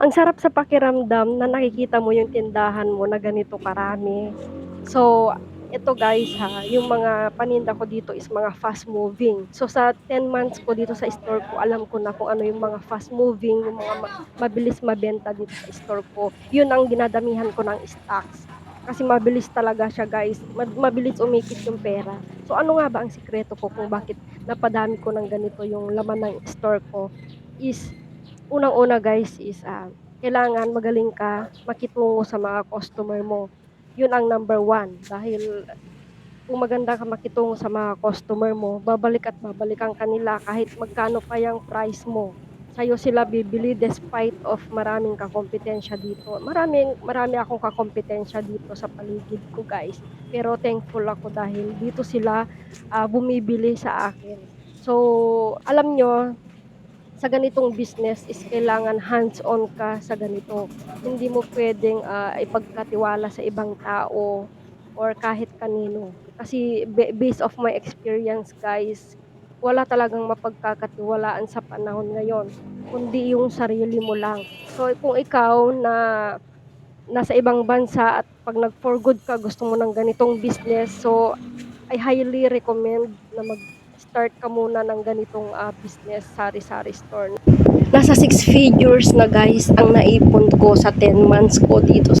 Ang sarap sa pakiramdam na nakikita mo yung tindahan mo na ganito karami. So, ito guys ha, yung mga paninda ko dito is mga fast moving. So sa 10 months ko dito sa store ko, alam ko na kung ano yung mga fast moving, yung mga ma- mabilis mabenta dito sa store ko. Yun ang dinadamihan ko ng stocks. Kasi mabilis talaga siya guys. Ma- Mabilis umikit yung pera. So ano nga ba ang sikreto ko kung bakit napadami ko ng ganito yung laman ng store ko is unang-una guys is ah, kailangan magaling ka makitungo sa mga customer mo. Yun ang number one. Dahil kung maganda ka makitungo sa mga customer mo, babalik at babalik ang kanila kahit magkano pa yung price mo. Sa'yo sila bibili despite of maraming kakompetensya dito. Maraming, marami akong kakompetensya dito sa paligid ko guys. Pero thankful ako dahil dito sila ah, bumibili sa akin. So, alam nyo, sa ganitong business is kailangan hands-on ka sa ganito. Hindi mo pwedeng ah, ipagkatiwala sa ibang tao or kahit kanino. Kasi ba- based of my experience guys, wala talagang mapagkakatiwalaan sa panahon ngayon, kundi yung sarili mo lang. So kung ikaw na nasa ibang bansa at pag nag-for good ka, gusto mo ng ganitong business, so I highly recommend na mag-start ka muna ng ganitong ah, business, sari-sari store. Nasa six figures na guys ang naipon ko sa 10 months ko dito